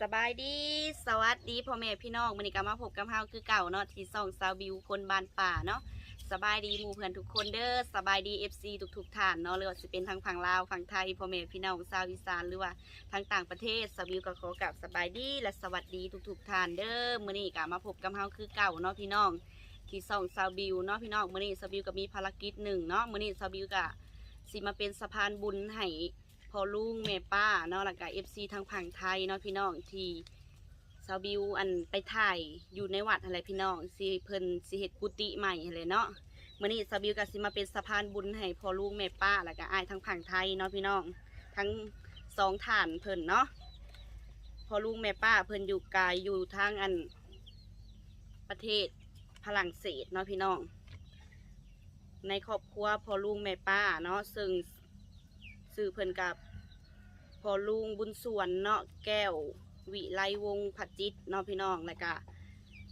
สบายดี สวัสดีพ่อแม่พี่น้องมื้อนี้ก็มาพบกับเฮาคือเก่าเนาะที่ซ่องซาวบิวคนบ้านป่าเนาะสบายดีหมู่เพื่อนทุกคนเด้อสบายดี FC ทุกๆท่านเนาะหรือว่าสิเป็นทางฝั่งลาวฝั่งไทยพ่อแม่พี่น้องชาวอีสานหรือว่าทางต่างประเทศซาวบิวก็ขอกราบสบายดีและสวัสดีทุกๆท่านเด้อมื้อนี้ก็มาพบกับเฮาคือเก่าเนาะพี่น้อง ที่ซ่องซาวบิวเนาะพี่น้องมื้อนี้ซาวบิวก็มีภารกิจหนึ่งเนาะมื้อนี้ซาวบิวก็สิมาเป็นสะพานบุญให้ พ่อลุงแม่ป้าเนาะแล้วก็ FC ทางฝั่งไทยเนาะพี่น้องที่สาวบิวอันไปถ่ายอยู่ในวัดอะไรพี่น้องสิเพิ่นสิเฮ็ดกุฏิใหม่อะไรเนาะมื้อนี้สาวบิวก็สิมาเป็นสะพานบุญให้พ่อลูกแม่ป้าแล้วก็อ้ายทั้งฝั่งไทยเนาะพี่น้องทั้งสองฐานเพิ่นเนาะพ่อลูกแม่ป้าเพิ่นอยู่ไกลอยู่ทางอันประเทศฝรั่งเศสเนาะพี่น้องในครอบครัวพ่อลุงแม่ป้าเนาะซึ่ง สื่อเพิ่นกับพ่อลุงบุญส่วนเนาะแก้ว วิไลวงผัดจิตเนาะพี่น้องแล้วก็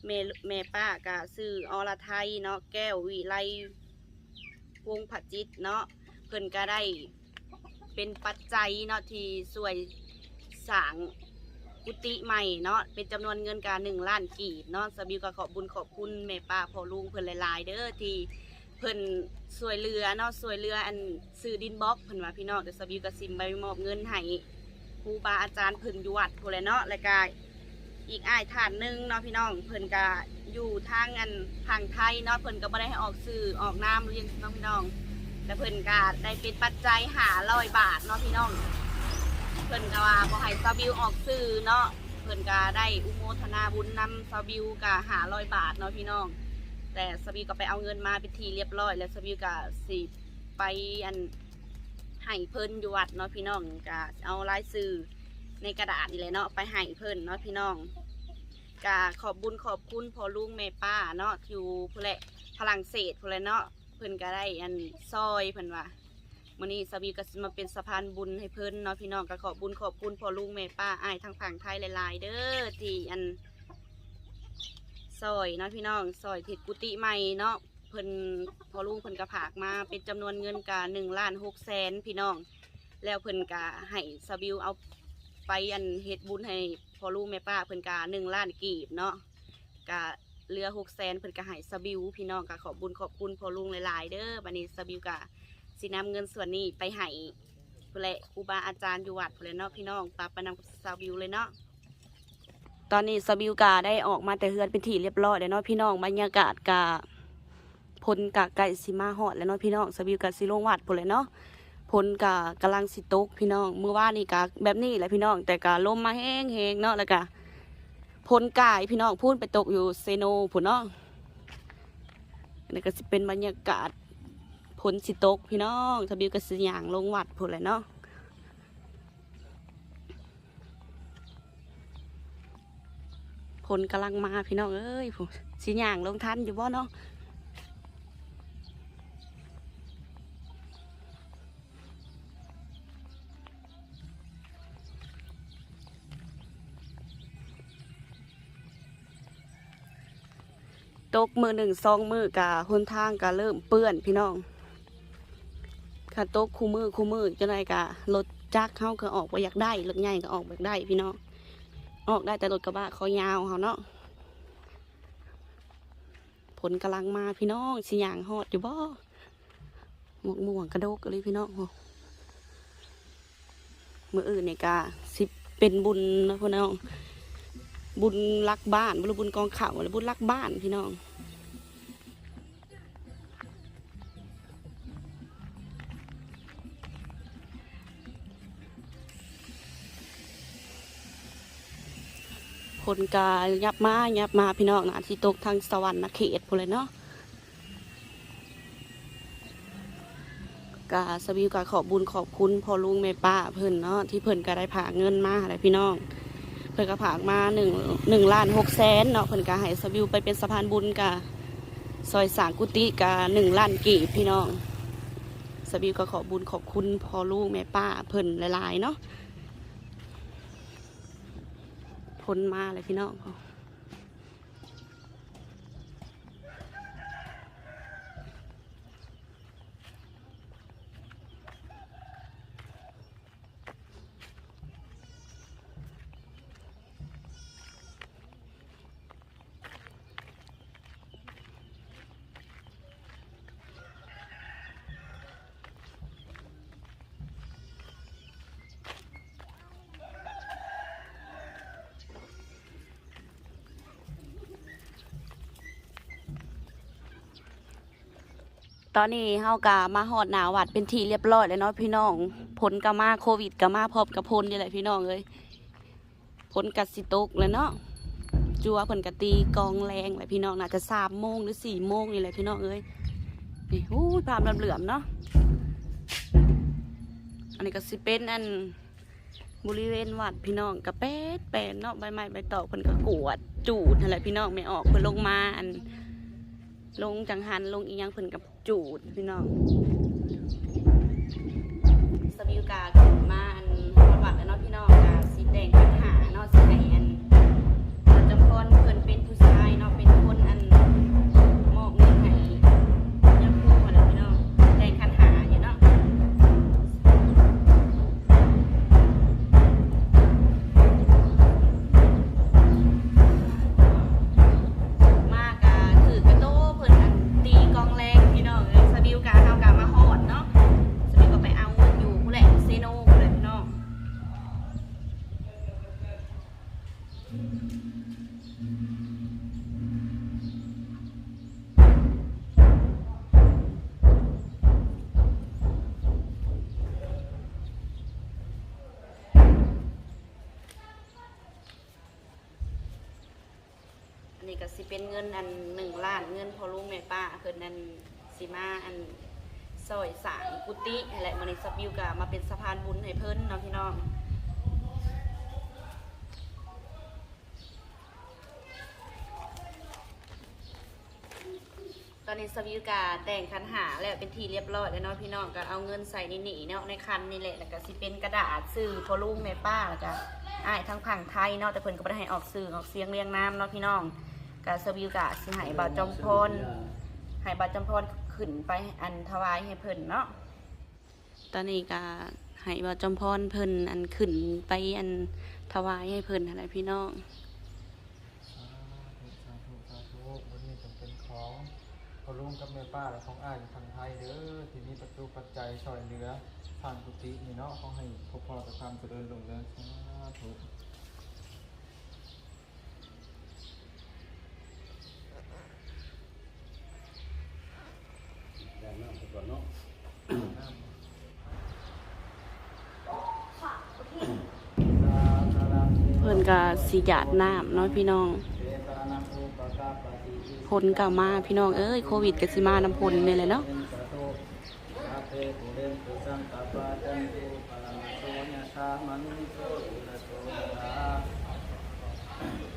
แม่แม่ป้าก็ซื้ออรไทยเนาะแก้ววิไลวงผัดจิตเนาะเพิ่นก็ได้เป็นปัจจัยเนาะที่ช่วยสางกุฏิใหม่เนาะเป็นจำนวนเงินกาหนึ่งล้านกีบเนาะสบิวก็ขอบบุญขอบคุณแม่ป้าพ่อลุงเพิ่นหลายๆเด้อที่ เพิ่นสวยเรือเนาะสวยเรืออันซื้อดินบล็อกเพิ่นว่าพี่น้องเดี๋ยวสบิวก็สิมไปมอบเงินให้ครูบาอาจารย์เพิ่นอยู่วัดพู้นแหละเนาะแล้วก็อีกอ้ายฐานหนึ่งเนาะพี่น้องเพิ่นก็อยู่ทางอันทางไทยเนาะเพิ่นก็บ่ได้ให้ออกสื่อออกนามเรียนน้องพี่น้องแต่เพิ่นก็ได้เป็นปัจจัยหาร้อยบาทเนาะพี่น้อง เพิ่นก็ว่าบ่ให้ซาบิวออกสื่อเนาะเพิ่นก็ได้อุโมทนาบุญนำซาบิวก็หาร้อยบาทเนาะพี่น้อง แต่ซาบิวก็ไปเอาเงินมาเป็นทีเรียบร้อย แล้วซาบิวก็สิไปอันให้เพิ่นอยู่วัดเนาะพี่น้องก็เอาลายสื่อในกระดาษนี่แหละเนาะไปให้เพิ่นเนาะพี่น้องก็ขอบบุญขอบคุณพ่อลุงแม่ป้าเนาะอยู่พุ่นแหละฝรั่งเศสพุ่นแหละเนาะเพิ่นก็ได้อันซอยเพิ่นว่ามื้อนี้สบีก็มาเป็นสะพานบุญให้เพิ่นเนาะพี่น้องก็ขอบบุญขอบคุณพ่อลุงแม่ป้าอ้ายทางฝั่งไทยหลายๆเด้อที่อัน ซอยเนาะพี่น้องซอยทิศกุฏิใหม่เนาะเพิ่นพอลุงเพิ่นกระผากมาเป็นจำนวนเงินกะหนึ่งล้านหกแสนพี่น้อง แล้วเพิ่นกะให้สบิวเอาไปอันเฮ็ดบุญให้พอลุงแม่ป้าเพิ่นกะหนึ่งล้านกีบเนาะกะเรือหกแสนเพิ่นกะให้สบิวพี่น้องกะขอบบุญขอบคุณพอลุงหลายๆเด้อบัดนี้สบิวกะสินำเงินส่วนนี้ไปให้ผู้แหละครูบาอาจารย์อยู่วัดผู้แหละเนาะพี่น้องปาปนำกับสบิวเลยเนาะ ตอนนี้สบิวกะได้ออกมาแต่เฮือนเป็นที่เรียบร้อยแล้วเนาะพี่น้องบรรยากาศกะพลกะไก่สิมาหอดแล้วเนาะพี่น้องสบิวกะสิลงวัดพุ่นเลยเนาะพลกะกำลังสิตกพี่น้องเมื่อว่านนี่กะแบบนี้แหละพี่น้อง แต่กะลมมาแห้งแห้งเนาะแล้วกะพลกายพี่น้องพูนไปตกอยู่เซโนพุ่นเนาะนี่ก็สิเป็นบรรยากาศพลสิตกพี่น้องสบิวกะสิยางลงวัดพุ่นเลยเนาะ พลกำลังมาพี่น้องเอ้ยผมสิย่างลงทันอยู่บ่เนาะตกมือหนึ่งซองมือกะหนทางกะเริ่มเปื้อนพี่น้องค่ะตกคู่มือคู่มือจะได้กะรถจักรเข้าก็ออกไปอยากได้รถใหญ่ก็ออกไปอยากได้พี่น้อง ออกได้แต่รถกระบะคอยาวเขาเนาะผลกำลังมาพี่น้องสิยางหอดอยู่บ่หมวกม่วงกระโดกเลยพี่น้องเมื่ออื่นเนี่ยกาสิเป็นบุญนะพี่น้อง บุญรักบ้านบุญบุญกองข่าวหรือบุญรักบ้านพี่น้อง คนกายับมายับมาพี่น้องนะที่ตกทางสวรรค์นะเขตพูนเลยเนาะกาสบิวกาขอบบุญขอบคุณพ่อลุงแม่ป้าเพิ่นเนาะที่เพิ่นก็ได้ผ่าเงินมาอะไรพี่น้อง เพิ่นก็ผ่ามาหนึ่งหนึ่งล้านหกแสนเนาะเพิ่นก็ให้สบิวไปเป็นสะพานบุญกะซอยสางกุฏิกะหนึ่งล้านกีบพี่น้องสบิวก็ขอบุญขอบคุณพ่อลูกแม่ป้าเพิ่นหลายๆเนาะพ้ นมาเลยพี่น้อง ตอนนี้เฮากะมาฮอดหนาวัดเป็นทีเรียบร้อยแล้วเนาะพี่น้องผลก็มาโควิดก็มาพร้อมกับพลนี่แหละพี่น้องเอ้ยผลกัดสิตกแล้วเนาะจัวเพิ่นกะตีกองแรงแหละพี่น้องน่าจะสามโมงหรือสี่โมงนี่แหละพี่น้องเอ้ยนี่อู้ยภาพเหลื่อมเนาะอันนี้ก็สิเป็นอันบริเวณวัดพี่น้องกะแป๊ดแปดเนาะใบไม้ใบตอกเพิ่นก็กวดจูดนั่นแหละพี่น้องไม่ออกเพิ่นลงมาอัน ลงจังหันลงอีหยังเพิ่นกับจูดพี่น้องสวิวกาขึ้นมาอันวัดวัดแล้วเนาะพี่น้องกาสีแดงปัญหาเนาะสีแดงอันเราจำพรเพิ่นเป็นผู้ชายเนาะเป็น นนี้ก็สิเป็นเงินอันหนึ่งล้านเงินพอลุงแม่ป้าเพิ่นนันสิมาอันซอยสางกุฏิอะไรมันนี้ซับวิวกะมาเป็นสะพานบุญให้เพิ่นเนาะพี่น้องตอนนี้สวิวกาแต่งคันหาแล้วเป็นทีเรียบร้อยแล้วเนาะพี่น้องก็เอาเงินใส่นี่นี่เนาะในคันนี่แหละแล้วก็สิเป็นกระดาษสื่อพอลุงแม่ป้าแล้วก็อ้ายทั้งผังไทยเนาะแต่เพิ่นก็บ่ได้ให้ออกสื่อออกเสียงเรียงน้ำเนาะพี่น้อง ก็สวิวกาสิให้บ่าวจอมพลให้บ่าวจอมพลขึ้นไปอันถวายให้เพิ่นเนาะตอนนี้ก็ให้บ่าวจอมพลเพิ่นอันขึ้นไปอันถวายให้เพิ่นอะไรพี่น้องสาธุสาธุวันนี้จงเป็นของพอลุงกับแม่ป้าและของอ้ายอยู่ทางไทยเด้อที่มีประตูปัจจัยช่วยเหลือทางกุฏินี่เนาะขอให้พบพอแต่ความเจริญรุ่งเรืองสาธุ อย่างนั้นไปก่อนเนาะเพิ่นก็สิหยาดน้ำเนาะพี่น้องพลก็มาพี่น้องเอ้ยโควิดก็สิมานำพลนี่แหละเนาะ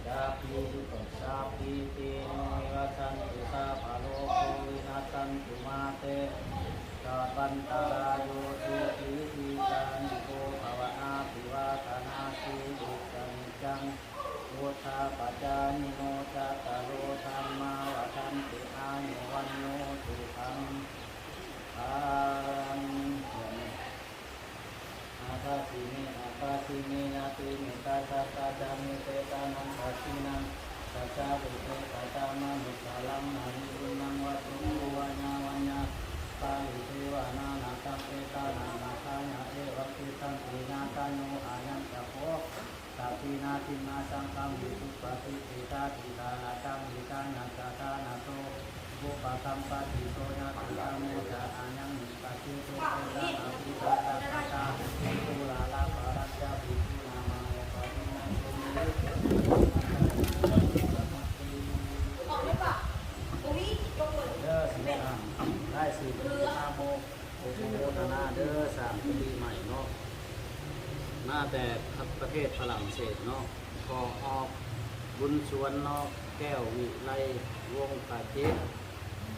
ยาปีตุสาปีติโนวัชันตุสาภโลโควินาสันตุมาเตสาปันตาราโยสุขีทีจันโกภาวนาปิวาธนาสีบุจันจังพุทธาปัจจานิโนจัตตาโลธรรมาวทันติอายุวันโนสุขังอา ภาสีเมอาคาสิเมนาติเมตาตาตาจามิเตตานังคาสินังสัจจาปุเตตาตามานุสาลังนานิรุนังวัตุมุวาญาวัญญาปาลิเทวานานาตังเตตานานาคานาเอวัติตังปีนาตานุอายันตะโพตาปีนาทินาสังฆังวิสุปฏิปิตาติตานาตังวิตานาจาตานาโต บุปะคัมปะติโตยะตุตังโมจาอายังมิปะติโตเตตานาปิตาตาตาตาตุลาลาภารัจจาปิตุนามายะปะตินาตุมิเด้อสิอะได้สิเป็นอาโมโอโมทนาเด้อสามปีใหม่เนาะมาแต่ประเทศฝรั่งเศสเนาะขอออกบุญสวนเนาะแก้ววิไลวงตาเจ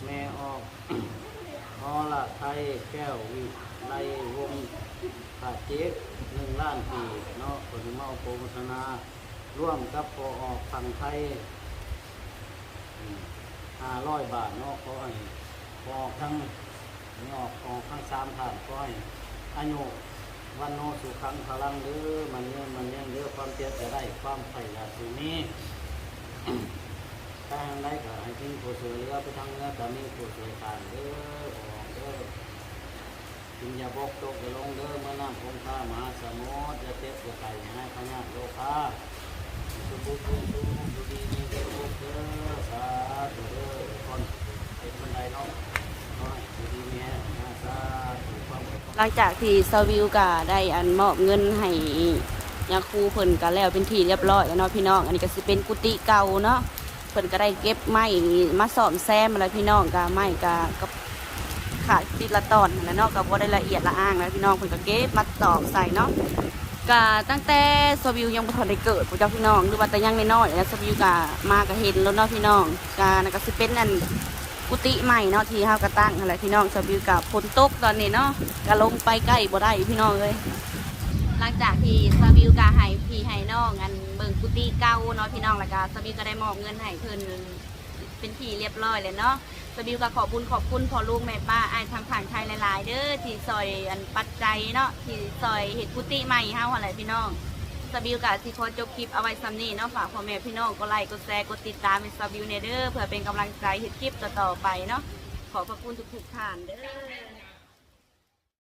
แม่ออกออละไทยแก้ววิไลวงตาเจ๊กหนึ่งล้านปีเนาะผลเมาโปรโมทนา ร่วมกับพอออกฝั่งไทยห้าร้อยบาทเนาะขอให้พอออกทั้งนี่ออกออกทั้งสามผ่านขอให้อายุวันโนสุขังพลังเด้อมันเนี่ยมันเนี่ยเด้อความเจ็บจะได้ความไข่ยาสูนี้ ถ้าทางใดก็ให้ทิ้งผู้สวยเรือไปทางเนื้อแต่มีผู้สวยทานเด้อออกเด้อกินยาบกตกจะลงเด้อเมื่อน้ำคงคามหาสมุทรจะเจ็บจะไข่ให้พญาโลคาสุบุสุสุสุดีมีเด้อลูกเด้อสาธุเด้อคนเป็นบันไดเนาะน้อยดีหลังจากที่ซาวิวก็ได้อันมอบเงินให้ยาคูเพิ่นก็แล้วเป็นที่เรียบร้อยแล้วเนาะพี่น้อง อันนี้ก็สิเป็นกุฏิเก่าเนาะ พิ่นก็ได้เก็บไม้มาซ่อมแซมอะไรพี่น้องก็ไม้ก็กับขาดติดละตอนและเนาะก็บ่ได้ละเอียดละอ้างนะพี่น้องเพิ่นก็เก็บมาตอกใส่เนาะก็ตั้งแต่ซาวิวยังบ่ทันได้เกิดพวกเจ้าพี่น้องหรือว่าแต่ยังน้อยๆนะซาวิวก็มาก็เห็นแล้วเนาะพี่น้องก็นั่นก็สิเป็นอันกุฏิใหม่เนาะที่เฮากระตั้งอะไรพี่น้องสบิวกับฝนตกตอนนี้เนาะก็ลงไปใกล้บ่ได้พี่น้องเลยหลังจากที่สบิวกาให้พี่ให้น้องอัน เบิ่งกุฏิเก่าเนาะพี่น้องแล้วก็สบิวก็ได้มอบเงินให้เพิ่นเป็นที่เรียบร้อยเลยเนาะสบิวก็ขอบุญขอบคุณพ่อลูกแม่ป้าอ้ายทางผ่านไทยหลาย ๆ เด้อที่ซอยอันปัจจัยเนาะที่ซอยเฮ็ดกุฏิใหม่เฮาอะไรพี่น้องสบิวกับสิขอจบคลิปเอาไว้ซ้ำนี้เนาะฝากพ่อแม่พี่น้องกดไลค์กดแชร์กดติดตามให้สบิวเนเด้อเพื่อเป็นกำลังใจเฮ็ดคลิปต่อๆไปเนาะขอบพระคุณทุกๆท่านเด้อ